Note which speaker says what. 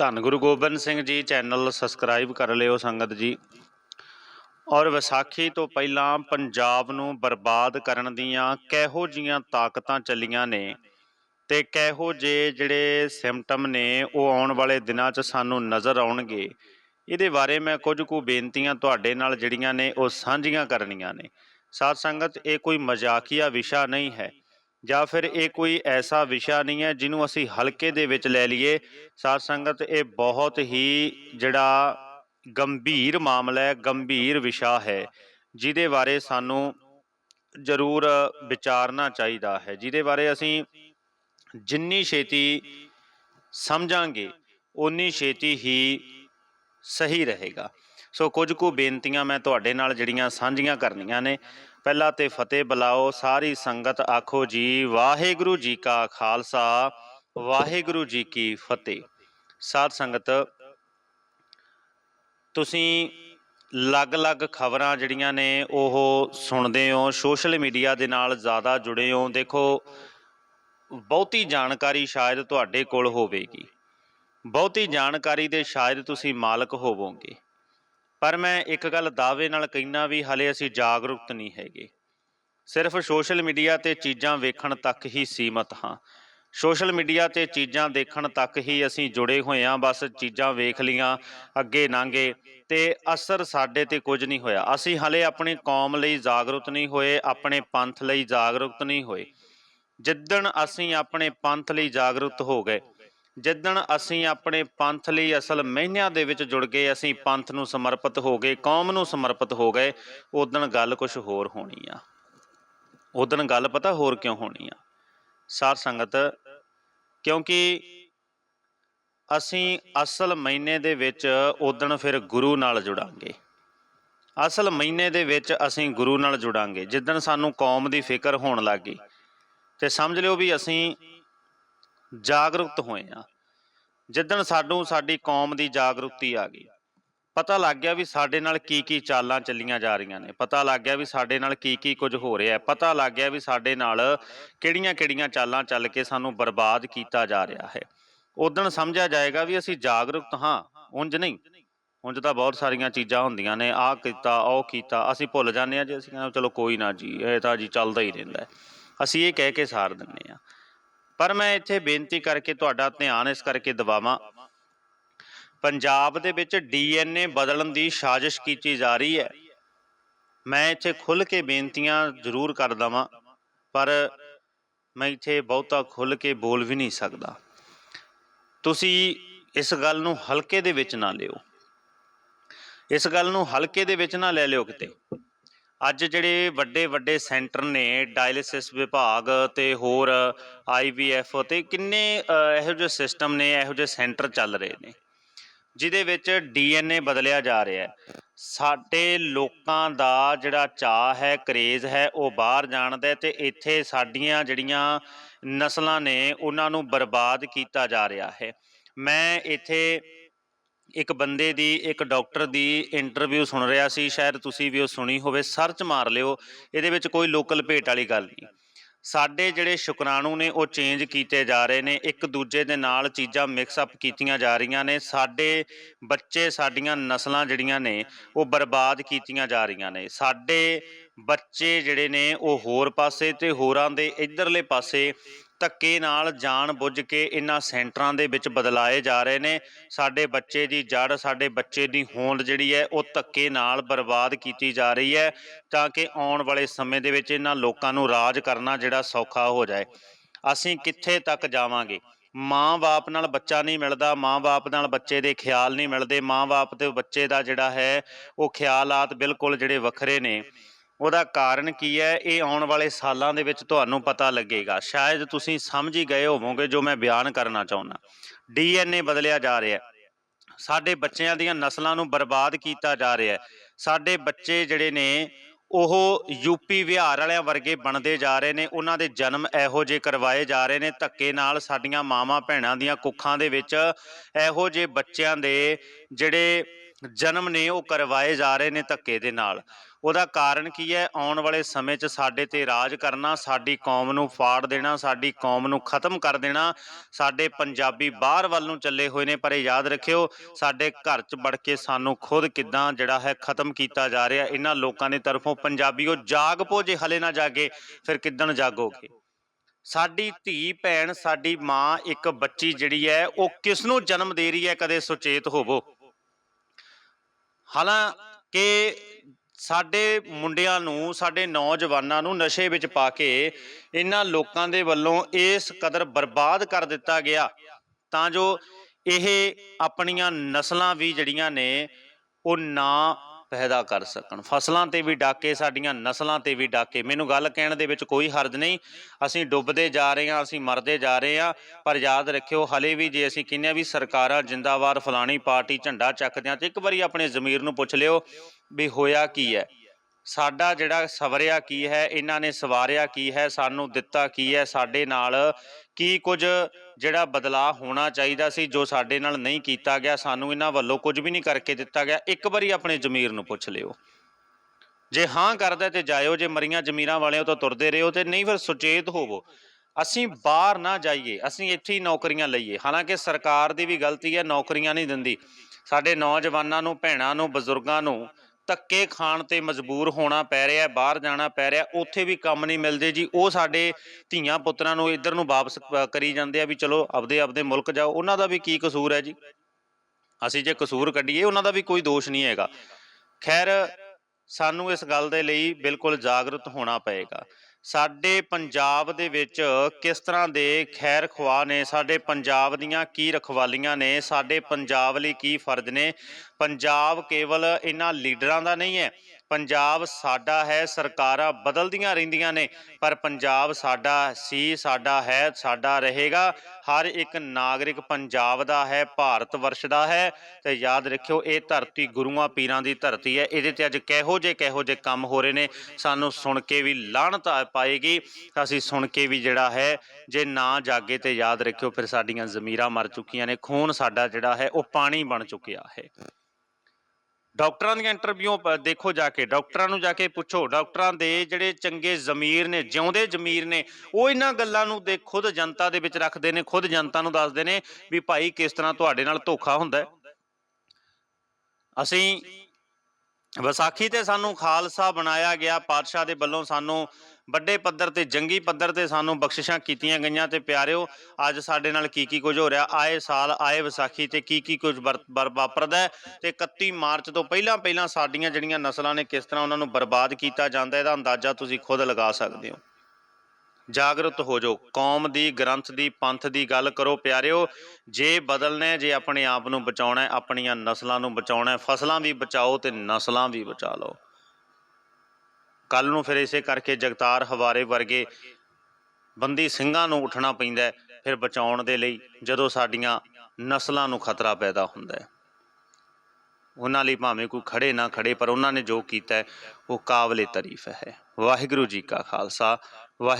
Speaker 1: ਧੰਨ Guru Gobind Singh ji channel subscribe ਕਰ ਲਿਓ ਸੰਗਤ ਜੀ। ਔਰ ਵਿਸਾਖੀ ਤੋਂ ਪਹਿਲਾਂ ਪੰਜਾਬ ਨੂੰ ਬਰਬਾਦ ਕਰਨ ਦੀਆਂ ਕਿਹੋ ਜੀਆਂ ਤਾਕਤਾਂ ਚੱਲੀਆਂ ਨੇ ਤੇ ਕਿਹੋ ਜੇ ਜਿਹੜੇ ਸਿੰਪਟਮ ਨੇ ਉਹ ਆਉਣ ਵਾਲੇ ਦਿਨਾਂ 'ਚ ਸਾਨੂੰ ਨਜ਼ਰ ਆਉਣਗੇ, ਇਹਦੇ ਬਾਰੇ ਮੈਂ ਕੁਝ ਕੁ ਬੇਨਤੀਆਂ ਤੁਹਾਡੇ ਨਾਲ ਜਿਹੜੀਆਂ ਨੇ ਉਹ ਸਾਂਝੀਆਂ ਕਰਨੀਆਂ ਨੇ। ਸਾਧ ਸੰਗਤ, ਇਹ ਕੋਈ ਮਜ਼ਾਕੀਆ ਵਿਸ਼ਾ ਨਹੀਂ ਹੈ। ਜਾਂ ਫਿਰ ਇਹ ਕੋਈ ਐਸਾ ਵਿਸ਼ਾ ਨਹੀਂ ਹੈ ਜਿਹਨੂੰ ਅਸੀਂ ਹਲਕੇ ਦੇ ਵਿੱਚ ਲੈ ਲਈਏ। ਸਾਧ ਸੰਗਤ, ਇਹ ਬਹੁਤ ਹੀ ਜਿਹੜਾ ਗੰਭੀਰ ਮਾਮਲਾ ਹੈ, ਗੰਭੀਰ ਵਿਸ਼ਾ ਹੈ, ਜਿਹਦੇ ਬਾਰੇ ਸਾਨੂੰ ਜ਼ਰੂਰ ਵਿਚਾਰਨਾ ਚਾਹੀਦਾ ਹੈ। ਜਿਹਦੇ ਬਾਰੇ ਅਸੀਂ ਜਿੰਨੀ ਛੇਤੀ ਸਮਝਾਂਗੇ ਉਨੀ ਛੇਤੀ ਹੀ ਸਹੀ ਰਹੇਗਾ। ਸੋ ਕੁਝ ਕੁ ਬੇਨਤੀਆਂ ਮੈਂ ਤੁਹਾਡੇ ਨਾਲ ਜਿਹੜੀਆਂ ਸਾਂਝੀਆਂ ਕਰਨੀਆਂ ਨੇ ਪਹਿਲਾਂ ਤੇ ਫਤਿਹ ਬੁਲਾਓ, ਸਾਰੀ ਸੰਗਤ ਆਖੋ ਜੀ, ਵਾਹਿਗੁਰੂ ਜੀ ਕਾ ਖਾਲਸਾ, ਵਾਹਿਗੁਰੂ ਜੀ ਕੀ ਫਤਿਹ। ਸਾਧ ਸੰਗਤ, ਤੁਸੀਂ ਅਲੱਗ-ਅਲੱਗ ਖਬਰਾਂ ਜਿਹੜੀਆਂ ਨੇ ਉਹ ਸੁਣਦੇ ਹੋ, ਸੋਸ਼ਲ ਮੀਡੀਆ ਦੇ ਨਾਲ ਜ਼ਿਆਦਾ ਜੁੜੇ ਹੋ, ਦੇਖੋ, ਬਹੁਤੀ ਜਾਣਕਾਰੀ ਸ਼ਾਇਦ ਤੁਹਾਡੇ ਕੋਲ ਹੋਵੇਗੀ। ਬਹੁਤੀ ਜਾਣਕਾਰੀ ਦੇ ਸ਼ਾਇਦ ਤੁਸੀਂ ਮਾਲਕ ਹੋਵੋਗੇ। ਪਰ ਮੈਂ ਇੱਕ ਗੱਲ ਦਾਅਵੇ ਨਾਲ ਕਹਿਣਾ ਵੀ ਹਲੇ ਅਸੀਂ ਜਾਗਰੂਕਤ ਨਹੀਂ ਹੈਗੇ। ਸਿਰਫ ਸੋਸ਼ਲ ਮੀਡੀਆ ਤੇ ਚੀਜ਼ਾਂ ਵੇਖਣ ਤੱਕ ਹੀ ਸੀਮਤ ਹਾਂ। ਸੋਸ਼ਲ ਮੀਡੀਆ ਤੇ ਚੀਜ਼ਾਂ ਦੇਖਣ ਤੱਕ ਹੀ ਅਸੀਂ ਜੁੜੇ ਹੋਏ ਹਾਂ, ਬਸ ਚੀਜ਼ਾਂ ਵੇਖ ਲੀਆਂ, ਅੱਗੇ ਲੰਘੇ ਤੇ ਅਸਰ ਸਾਡੇ ਤੇ ਕੁਝ ਨਹੀਂ ਹੋਇਆ। ਅਸੀਂ ਹਲੇ ਆਪਣੀ ਕੌਮ ਲਈ ਜਾਗਰੂਕ ਨਹੀਂ ਹੋਏ, ਆਪਣੇ ਪੰਥ ਲਈ ਜਾਗਰੂਕ ਨਹੀਂ ਹੋਏ। ਜਿੱਦਣ ਅਸੀਂ ਆਪਣੇ ਪੰਥ ਲਈ ਜਾਗਰੂਕ ਹੋ ਗਏ ਜਿੱਦਣ ਅਸੀਂ ਆਪਣੇ ਪੰਥ ਲਈ ਅਸਲ ਮਹੀਨਿਆਂ ਦੇ ਵਿੱਚ ਜੁੜ ਗਏ, ਅਸੀਂ ਪੰਥ ਨੂੰ ਸਮਰਪਿਤ ਹੋ ਗਏ, ਕੌਮ ਨੂੰ ਸਮਰਪਿਤ ਹੋ ਗਏ ਉਦੋਂ ਗੱਲ ਕੁਝ ਹੋਰ ਹੋਣੀ ਆ। ਉਦੋਂ ਗੱਲ ਪਤਾ ਹੋਰ ਕਿਉਂ ਹੋਣੀ ਆ? ਸਾਧ ਸੰਗਤ, ਕਿਉਂਕਿ ਅਸੀਂ ਅਸਲ ਮਹੀਨੇ ਦੇ ਵਿੱਚ ਉਦੋਂ ਫਿਰ ਗੁਰੂ ਨਾਲ ਜੁੜਾਂਗੇ। ਅਸਲ ਮਹੀਨੇ ਦੇ ਵਿੱਚ ਅਸੀਂ ਗੁਰੂ ਨਾਲ ਜੁੜਾਂਗੇ। ਜਿੱਦਣ ਸਾਨੂੰ ਕੌਮ ਦੀ ਫਿਕਰ ਹੋਣ ਲੱਗੀ ਤੇ ਸਮਝ ਲਿਓ ਵੀ ਅਸੀਂ ਜਾਗਰੂਕਤ ਹੋਏ ਆ। ਜਿੱਦਣ ਸਾਨੂੰ ਸਾਡੀ ਕੌਮ ਦੀ ਜਾਗਰੂਕਤੀ ਆ ਗਈ, ਪਤਾ ਲੱਗ ਗਿਆ ਵੀ ਸਾਡੇ ਨਾਲ ਕੀ ਕੀ ਚਾਲਾਂ ਚੱਲੀਆਂ ਜਾ ਰਹੀਆਂ ਨੇ। ਪਤਾ ਲੱਗ ਗਿਆ ਵੀ ਸਾਡੇ ਨਾਲ ਕੀ ਕੀ ਕੁਝ ਹੋ ਰਿਹਾ ਹੈ। ਪਤਾ ਲੱਗ ਗਿਆ ਵੀ ਸਾਡੇ ਨਾਲ ਕਿਹੜੀਆਂ ਕਿਹੜੀਆਂ ਚਾਲਾਂ ਚੱਲ ਕੇ ਸਾਨੂੰ ਬਰਬਾਦ ਕੀਤਾ ਜਾ ਰਿਹਾ ਹੈ। ਉਦੋਂ ਸਮਝਿਆ ਜਾਏਗਾ ਵੀ ਅਸੀਂ ਜਾਗਰੂਕਤ ਹਾਂ, ਉਂਝ ਨਹੀਂ। ਉਂਝ ਤਾਂ ਬਹੁਤ ਸਾਰੀਆਂ ਚੀਜ਼ਾਂ ਹੁੰਦੀਆਂ ਨੇ, ਆਹ ਕੀਤਾ, ਉਹ ਕੀਤਾ, ਅਸੀਂ ਭੁੱਲ ਜਾਂਦੇ ਆ ਜੇ ਅਸੀਂ ਕਹਿੰਦੇ ਚਲੋ ਕੋਈ ਨਾ ਜੀ, ਇਹ ਤਾਂ ਜੀ ਚੱਲਦਾ ਹੀ ਰਹਿੰਦਾ ਅਸੀਂ ਇਹ ਕਹਿ ਕੇ ਸਾਰ ਦਿੰਨੇ ਆ ਪਰ ਮੈਂ ਇੱਥੇ ਬੇਨਤੀ ਕਰਕੇ ਤੁਹਾਡਾ ਧਿਆਨ ਇਸ ਕਰਕੇ ਦਿਵਾਵਾਂ। ਪੰਜਾਬ ਦੇ ਵਿੱਚ ਡੀਐਨਏ ਬਦਲਣ ਦੀ ਸਾਜ਼ਿਸ਼ ਕੀਤੀ ਜਾ ਰਹੀ ਹੈ। ਮੈਂ ਇੱਥੇ ਖੁੱਲ ਕੇ ਬੇਨਤੀਆਂ ਜ਼ਰੂਰ ਕਰਦਾ ਵਾਂ ਪਰ ਮੈਂ ਇੱਥੇ ਬਹੁਤਾ ਖੁੱਲ ਕੇ ਬੋਲ ਵੀ ਨਹੀਂ ਸਕਦਾ। ਤੁਸੀਂ ਇਸ ਗੱਲ ਨੂੰ ਹਲਕੇ ਦੇ ਵਿੱਚ ਨਾ ਲਿਓ। ਇਸ ਗੱਲ ਨੂੰ ਹਲਕੇ ਦੇ ਵਿੱਚ ਨਾ ਲੈ ਲਿਓ ਕਿਤੇ। ਅੱਜ ਜਿਹੜੇ ਵੱਡੇ ਵੱਡੇ ਸੈਂਟਰ ਨੇ, ਡਾਇਲਿਸਿਸ ਵਿਭਾਗ ਤੇ ਹੋਰ ਆਈਵੀਐਫ ਤੇ ਕਿੰਨੇ ਇਹੋ ਜਿਹੇ ਸਿਸਟਮ ਨੇ, ਇਹੋ ਜਿਹੇ ਸੈਂਟਰ ਚੱਲ ਰਹੇ ਨੇ, ਜਿਹਦੇ ਵਿੱਚ ਡੀਐਨਏ ਬਦਲਿਆ ਜਾ ਰਿਹਾ ਹੈ। ਸਾਡੇ ਲੋਕਾਂ ਦਾ ਜਿਹੜਾ ਚਾਹ ਹੈ, ਕਰੇਜ਼ ਹੈ, ਉਹ ਬਾਹਰ ਜਾਣ ਦਾ ਹੈ ਤੇ ਇੱਥੇ ਸਾਡੀਆਂ ਜਿਹੜੀਆਂ ਨਸਲਾਂ ਨੇ, ਉਹਨਾਂ ਨੂੰ ਬਰਬਾਦ ਕੀਤਾ ਜਾ ਰਿਹਾ ਹੈ। ਮੈਂ ਇੱਥੇ ਇੱਕ ਬੰਦੇ ਦੀ, ਇੱਕ ਡਾਕਟਰ ਦੀ ਇੰਟਰਵਿਊ ਸੁਣ ਰਿਹਾ ਸੀ, ਸ਼ਾਇਦ ਤੁਸੀਂ ਵੀ ਉਹ ਸੁਣੀ ਹੋਵੇ ਸਰਚ ਮਾਰ ਲਿਓ, ਇਹਦੇ ਵਿੱਚ ਕੋਈ ਲੋਕਲ ਭੇਟ ਵਾਲੀ ਗੱਲ ਨਹੀਂ। ਸਾਡੇ ਜਿਹੜੇ ਸ਼ੁਕਰਾਣੂ ਨੇ, ਉਹ ਚੇਂਜ ਕੀਤੇ ਜਾ ਰਹੇ ਨੇ, ਇੱਕ ਦੂਜੇ ਦੇ ਨਾਲ ਚੀਜ਼ਾਂ ਮਿਕਸ ਅਪ ਕੀਤੀਆਂ ਜਾ ਰਹੀਆਂ ਨੇ, ਸਾਡੇ ਬੱਚੇ, ਸਾਡੀਆਂ ਨਸਲਾਂ ਜਿਹੜੀਆਂ ਨੇ, ਉਹ ਬਰਬਾਦ ਕੀਤੀਆਂ ਜਾ ਰਹੀਆਂ ਨੇ। ਸਾਡੇ ਬੱਚੇ ਜਿਹੜੇ ਨੇ ਉਹ ਹੋਰ ਪਾਸੇ ਤੇ ਹੋਰਾਂ ਦੇ ਇਧਰਲੇ ਪਾਸੇ ਧੱਕੇ ਨਾਲ ਜਾਣ ਬੁੱਝ ਕੇ ਇਹਨਾਂ ਸੈਂਟਰਾਂ ਦੇ ਵਿੱਚ ਬਦਲਾਏ ਜਾ ਰਹੇ ਨੇ। ਸਾਡੇ ਬੱਚੇ ਦੀ ਜੜ ਸਾਡੇ ਬੱਚੇ ਦੀ ਹੋਂਦ ਜਿਹੜੀ ਹੈ, ਉਹ ਧੱਕੇ ਨਾਲ ਬਰਬਾਦ ਕੀਤੀ ਜਾ ਰਹੀ ਹੈ ਤਾਂ ਕਿ ਆਉਣ ਵਾਲੇ ਸਮੇਂ ਦੇ ਵਿੱਚ ਇਹਨਾਂ ਲੋਕਾਂ ਨੂੰ ਰਾਜ ਕਰਨਾ ਜਿਹੜਾ ਸੌਖਾ ਹੋ ਜਾਏ। ਅਸੀਂ ਕਿੱਥੇ ਤੱਕ ਜਾਵਾਂਗੇ? ਮਾਂ-ਬਾਪ ਨਾਲ ਬੱਚਾ ਨਹੀਂ ਮਿਲਦਾ, ਮਾਂ-ਬਾਪ ਨਾਲ ਬੱਚੇ ਦੇ ਖਿਆਲ ਨਹੀਂ ਮਿਲਦੇ, ਮਾਂ-ਬਾਪ ਤੇ ਬੱਚੇ ਦਾ ਜਿਹੜਾ ਹੈ, ਉਹ ਖਿਆਲਾਤ ਬਿਲਕੁਲ ਜਿਹੜੇ ਵੱਖਰੇ ਨੇ। ਉਹਦਾ ਕਾਰਨ ਕੀ ਹੈ? ਇਹ ਆਉਣ ਵਾਲੇ ਸਾਲਾਂ ਦੇ ਵਿੱਚ ਤੁਹਾਨੂੰ ਪਤਾ ਲੱਗੇਗਾ। ਸ਼ਾਇਦ ਤੁਸੀਂ ਸਮਝ ਹੀ ਗਏ ਹੋਵੋਗੇ ਜੋ ਮੈਂ ਬਿਆਨ ਕਰਨਾ ਚਾਹੁੰਦਾ। ਡੀਐਨਏ ਬਦਲਿਆ ਜਾ ਰਿਹਾ ਸਾਡੇ ਬੱਚਿਆਂ ਦੀਆਂ ਨਸਲਾਂ ਨੂੰ ਬਰਬਾਦ ਕੀਤਾ ਜਾ ਰਿਹਾ ਸਾਡੇ ਬੱਚੇ ਜਿਹੜੇ ਨੇ, ਉਹ ਯੂਪੀ ਵਿਹਾਰ ਵਾਲਿਆਂ ਵਰਗੇ ਬਣਦੇ ਜਾ ਰਹੇ ਨੇ। ਉਹਨਾਂ ਦੇ ਜਨਮ ਇਹੋ ਜਿਹੇ ਕਰਵਾਏ ਜਾ ਰਹੇ ਨੇ। ਧੱਕੇ ਨਾਲ ਸਾਡੀਆਂ ਮਾਵਾਂ ਭੈਣਾਂ ਦੀਆਂ ਕੁੱਖਾਂ ਦੇ ਵਿੱਚ ਇਹੋ ਜਿਹੇ ਬੱਚਿਆਂ ਦੇ ਜਿਹੜੇ ਜਨਮ ਨੇ ਉਹ ਕਰਵਾਏ ਜਾ ਰਹੇ ਨੇ ਧੱਕੇ ਦੇ ਨਾਲ। ਉਹਦਾ ਕਾਰਨ ਕੀ ਹੈ? ਆਉਣ ਵਾਲੇ ਸਮੇਂ 'ਚ ਸਾਡੇ ਤੇ ਰਾਜ ਕਰਨਾ, ਸਾਡੀ ਕੌਮ ਨੂੰ ਫਾੜ ਦੇਣਾ, ਸਾਡੀ ਕੌਮ ਨੂੰ ਖਤਮ ਕਰ ਦੇਣਾ, ਸਾਡੇ ਪੰਜਾਬੀ ਬਾਹਰ ਵੱਲ ਨੂੰ ਚੱਲੇ ਹੋਏ ਨੇ। ਪਰ ਇਹ ਯਾਦ ਰੱਖਿਓ, ਸਾਡੇ ਘਰ 'ਚ ਵੜ ਕੇ ਸਾਨੂੰ ਖੁਦ ਕਿੱਦਾਂ ਜਿਹੜਾ ਹੈ ਖਤਮ ਕੀਤਾ ਜਾ ਰਿਹਾ, ਇਹਨਾਂ ਲੋਕਾਂ ਦੀ ਤਰਫੋਂ ਪੰਜਾਬੀਓ ਜਾਗ ਪੋ ਜੇ ਹਲੇ ਨਾ ਜਾਗੇ, ਫਿਰ ਕਿੱਦਣ ਜਾਗੋਗੇ? ਸਾਡੀ ਧੀ, ਭੈਣ, ਸਾਡੀ ਮਾਂ, ਇੱਕ ਬੱਚੀ ਜਿਹੜੀ ਹੈ, ਉਹ ਕਿਸ ਨੂੰ ਜਨਮ ਦੇ ਰਹੀ ਹੈ, ਕਦੇ ਸੁਚੇਤ ਹੋਵੋ? ਹਾਲਾਂਕਿ ਸਾਡੇ ਮੁੰਡਿਆਂ ਨੂੰ, ਸਾਡੇ ਨੌਜਵਾਨਾਂ ਨੂੰ ਨਸ਼ੇ ਵਿੱਚ ਪਾ ਕੇ ਇਹਨਾਂ ਲੋਕਾਂ ਦੇ ਵੱਲੋਂ ਇਸ ਕਦਰ ਬਰਬਾਦ ਕਰ ਦਿੱਤਾ ਗਿਆ। ਤਾਂ ਜੋ ਇਹ ਆਪਣੀਆਂ ਨਸਲਾਂ ਵੀ ਜਿਹੜੀਆਂ ਨੇ, ਉਹ ਨਾ ਪੈਦਾ ਕਰ ਸਕਣ। ਫਸਲਾਂ ਤੇ ਵੀ ਡਾਕੇ, ਸਾਡੀਆਂ ਨਸਲਾਂ ਤੇ ਵੀ ਡਾਕੇ। ਮੈਨੂੰ ਗੱਲ ਕਹਿਣ ਦੇ ਵਿੱਚ ਕੋਈ ਹਰਜ ਨਹੀਂ। ਅਸੀਂ ਡੁੱਬਦੇ ਜਾ ਰਹੇ ਹਾਂ, ਅਸੀਂ ਮਰਦੇ ਜਾ ਰਹੇ ਹਾਂ। ਪਰ ਯਾਦ ਰੱਖਿਓ, ਹਲੇ ਵੀ ਜੇ ਅਸੀਂ ਕਹਿੰਦੇ ਹਾਂ ਵੀ ਸਰਕਾਰਾਂ ਜਿੰਦਾਬਾਦ ਫਲਾਣੀ ਪਾਰਟੀ ਝੰਡਾ ਚੱਕਦਿਆਂ ਤੇ ਇੱਕ ਵਾਰੀ ਆਪਣੇ ਜ਼ਮੀਰ ਨੂੰ ਪੁੱਛ ਲਿਓ ਵੀ ਹੋਇਆ ਕੀ ਹੈ। ਸਾਡਾ ਜਿਹੜਾ ਸਵਰਿਆ ਕੀ ਹੈ, ਇਹਨਾਂ ਨੇ ਸਵਾਰਿਆ ਕੀ ਹੈ, ਸਾਨੂੰ ਦਿੱਤਾ ਕੀ ਹੈ, ਸਾਡੇ ਨਾਲ ਕੀ ਕੁਝ ਜਿਹੜਾ ਬਦਲਾਅ ਹੋਣਾ ਚਾਹੀਦਾ ਸੀ ਜੋ ਸਾਡੇ ਨਾਲ ਨਹੀਂ ਕੀਤਾ ਗਿਆ, ਸਾਨੂੰ ਇਹਨਾਂ ਵੱਲੋਂ ਕੁਝ ਵੀ ਨਹੀਂ ਕਰਕੇ ਦਿੱਤਾ ਗਿਆ। ਇੱਕ ਵਾਰੀ ਆਪਣੇ ਜ਼ਮੀਰ ਨੂੰ ਪੁੱਛ ਲਿਓ। ਜੇ ਹਾਂ ਕਰਦਾ ਤੇ ਜਾਇਓ, ਜੇ ਮਰੀਆਂ ਜ਼ਮੀਰਾਂ ਵਾਲਿਆਂ ਤੋਂ ਤੁਰਦੇ ਰਹੋ ਤੇ ਨਹੀਂ ਫਿਰ ਸੁਚੇਤ ਹੋਵੋ। ਅਸੀਂ ਬਾਹਰ ਨਾ ਜਾਈਏ, ਅਸੀਂ ਇੱਥੇ ਹੀ ਨੌਕਰੀਆਂ ਲਈਏ। ਹਾਲਾਂਕਿ ਸਰਕਾਰ ਦੀ ਵੀ ਗਲਤੀ ਹੈ, ਨੌਕਰੀਆਂ ਨਹੀਂ ਦਿੰਦੀ। ਸਾਡੇ ਨੌਜਵਾਨਾਂ ਨੂੰ, ਭੈਣਾਂ ਨੂੰ, ਬਜ਼ੁਰਗਾਂ ਨੂੰ ਧੱਕੇ ਖਾਣ ਤੇ ਮਜਬੂਰ ਹੋਣਾ ਪੈ ਰਿਹਾ, ਬਾਹਰ ਜਾਣਾ ਪੈ ਰਿਹਾ, ਉੱਥੇ ਵੀ ਕੰਮ ਨਹੀਂ ਮਿਲਦੇ ਜੀ। ਉਹ ਸਾਡੇ ਧੀਆਂ ਪੁੱਤਰਾਂ ਨੂੰ ਇੱਧਰ ਨੂੰ ਵਾਪਸ ਕਰੀ ਜਾਂਦੇ ਆ ਵੀ ਚਲੋ ਆਪਦੇ ਆਪਦੇ ਮੁਲਕ ਜਾਓ। ਉਹਨਾਂ ਦਾ ਵੀ ਕੀ ਕਸੂਰ ਹੈ ਜੀ? ਅਸੀਂ ਜੇ ਕਸੂਰ ਕੱਢੀਏ, ਉਹਨਾਂ ਦਾ ਵੀ ਕੋਈ ਦੋਸ਼ ਨਹੀਂ ਹੈਗਾ। ਖੈਰ, ਸਾਨੂੰ ਇਸ ਗੱਲ ਦੇ ਲਈ ਬਿਲਕੁਲ ਜਾਗਰੂਕ ਹੋਣਾ ਪਏਗਾ। ਸਾਡੇ ਪੰਜਾਬ ਦੇ ਵਿੱਚ ਕਿਸ ਤਰ੍ਹਾਂ ਦੇ ਖੈਰ ਖਵਾ ਨੇ? ਸਾਡੇ ਪੰਜਾਬ ਦੀਆਂ ਕੀ ਰਖਵਾਲੀਆਂ ਨੇ? ਸਾਡੇ ਪੰਜਾਬ ਲਈ ਕੀ ਫਰਜ਼ ਨੇ? ਪੰਜਾਬ ਕੇਵਲ ਇਹਨਾਂ ਲੀਡਰਾਂ ਦਾ ਨਹੀਂ ਹੈ। ਪੰਜਾਬ ਸਾਡਾ ਹੈ, ਸਰਕਾਰਾਂ ਬਦਲਦੀਆਂ ਰਹਿੰਦੀਆਂ ਨੇ, ਪਰ ਪੰਜਾਬ ਸਾਡਾ ਸੀ, ਸਾਡਾ ਹੈ, ਸਾਡਾ ਰਹੇਗਾ। ਹਰ ਇੱਕ ਨਾਗਰਿਕ ਪੰਜਾਬ ਦਾ ਹੈ, ਭਾਰਤ ਵਰਸ਼ ਦਾ ਹੈ। ਤੇ ਯਾਦ ਰੱਖਿਓ, ਇਹ ਧਰਤੀ ਗੁਰੂਆਂ ਪੀਰਾਂ ਦੀ ਧਰਤੀ ਹੈ। ਇਹਦੇ ਤੇ ਅੱਜ ਕਿਹੋ ਜੇ ਕਿਹੋ ਜੇ ਕੰਮ ਹੋ ਰਹੇ ਨੇ, ਸਾਨੂੰ ਸੁਣ ਕੇ ਵੀ ਲਾਹਣਤ ਪਾਏਗੀ। ਅਸੀਂ ਸੁਣ ਕੇ ਵੀ ਜਿਹੜਾ ਹੈ, ਜੇ ਨਾ ਜਾਗੇ ਤੇ ਯਾਦ ਰੱਖਿਓ, ਫਿਰ ਸਾਡੀਆਂ ਜ਼ਮੀਰਾਂ ਮਰ ਚੁੱਕੀਆਂ ਨੇ, ਖੂਨ ਸਾਡਾ ਜਿਹੜਾ ਹੈ, ਉਹ ਪਾਣੀ ਬਣ ਚੁੱਕਿਆ ਹੈ। ਡਾਕਟਰਾਂ ਦੀਆਂ ਇੰਟਰਵਿਊ ਦੇਖੋ ਜਾ ਕੇ, ਡਾਕਟਰਾਂ ਨੂੰ ਜਾ ਕੇ ਪੁੱਛੋ, ਡਾਕਟਰਾਂ ਦੇ ਜਿਹੜੇ ਚੰਗੇ ਜ਼ਮੀਰ ਨੇ, ਜਿਉਂਦੇ ਜ਼ਮੀਰ ਨੇ, ਉਹ ਇਹਨਾਂ ਗੱਲਾਂ ਨੂੰ ਦੇ ਖੁਦ ਜਨਤਾ ਦੇ ਵਿੱਚ ਰੱਖਦੇ ਨੇ, ਖੁਦ ਜਨਤਾ ਨੂੰ ਦੱਸਦੇ ਨੇ ਵੀ ਭਾਈ ਕਿਸ ਤਰ੍ਹਾਂ ਤੁਹਾਡੇ ਨਾਲ ਧੋਖਾ ਹੁੰਦਾ ਅਸੀਂ ਵਿਸਾਖੀ ਤੇ ਸਾਨੂੰ ਖਾਲਸਾ ਬਣਾਇਆ ਗਿਆ। ਪਾਤਸ਼ਾਹ ਦੇ ਵੱਲੋਂ ਸਾਨੂੰ ਵੱਡੇ ਪੱਧਰ ਤੇ, ਜੰਗੀ ਪੱਧਰ ਤੇ ਸਾਨੂੰ ਬਖਸ਼ਿਸ਼ਾਂ ਕੀਤੀਆਂ ਗਈਆਂ ਤੇ ਪਿਆਰਿਓ, ਅੱਜ ਸਾਡੇ ਨਾਲ ਕੀ ਕੀ ਕੁਝ ਹੋ ਰਿਹਾ? ਆਏ ਸਾਲ ਆਏ ਵਿਸਾਖੀ ਤੇ ਕੀ ਕੀ ਕੁਝ ਵਰ- ਵਾਪਰਦਾ ਹੈ ਤੇ 31 ਮਾਰਚ ਤੋਂ ਪਹਿਲਾਂ ਪਹਿਲਾਂ ਸਾਡੀਆਂ ਜਿਹੜੀਆਂ ਨਸਲਾਂ ਨੇ ਕਿਸ ਤਰ੍ਹਾਂ ਉਹਨਾਂ ਨੂੰ ਬਰਬਾਦ ਕੀਤਾ ਜਾਂਦਾ, ਇਹਦਾ ਅੰਦਾਜ਼ਾ ਤੁਸੀਂ ਖੁਦ ਲਗਾ ਸਕਦੇ ਹੋ। ਜਾਗਰੂਕ ਹੋ ਜਾਓ। ਕੌਮ ਦੀ, ਗ੍ਰੰਥ ਦੀ, ਪੰਥ ਦੀ ਗੱਲ ਕਰੋ ਪਿਆਰਿਓ। ਜੇ ਬਦਲਣਾ ਜੇ ਆਪਣੇ ਆਪ ਨੂੰ ਬਚਾਉਣਾ ਆਪਣੀਆਂ ਨਸਲਾਂ ਨੂੰ ਬਚਾਉਣਾ ਫਸਲਾਂ ਵੀ ਬਚਾਓ ਤੇ ਨਸਲਾਂ ਵੀ ਬਚਾ ਲਓ। ਕੱਲ ਨੂੰ ਫਿਰ ਇਸੇ ਕਰਕੇ ਜਗਤਾਰ ਹਵਾਰੇ ਵਰਗੇ ਬੰਦੀ ਸਿੰਘਾਂ ਨੂੰ ਉੱਠਣਾ ਪੈਂਦਾ ਫਿਰ ਬਚਾਉਣ ਦੇ ਲਈ ਜਦੋਂ ਸਾਡੀਆਂ ਨਸਲਾਂ ਨੂੰ ਖਤਰਾ ਪੈਦਾ ਹੁੰਦਾ ਹੈ। ਉਹਨਾਂ ਲਈ ਭਾਵੇਂ ਕੋਈ ਖੜੇ ਨਾ ਖੜੇ ਪਰ ਉਹਨਾਂ ਨੇ ਜੋ ਕੀਤਾ ਉਹ ਕਾਬਲੇ ਤਾਰੀਫ ਹੈ। ਵਾਹਿਗੁਰੂ ਜੀ ਕਾ ਖਾਲਸਾ, ਵਾਹਿਗੁਰੂ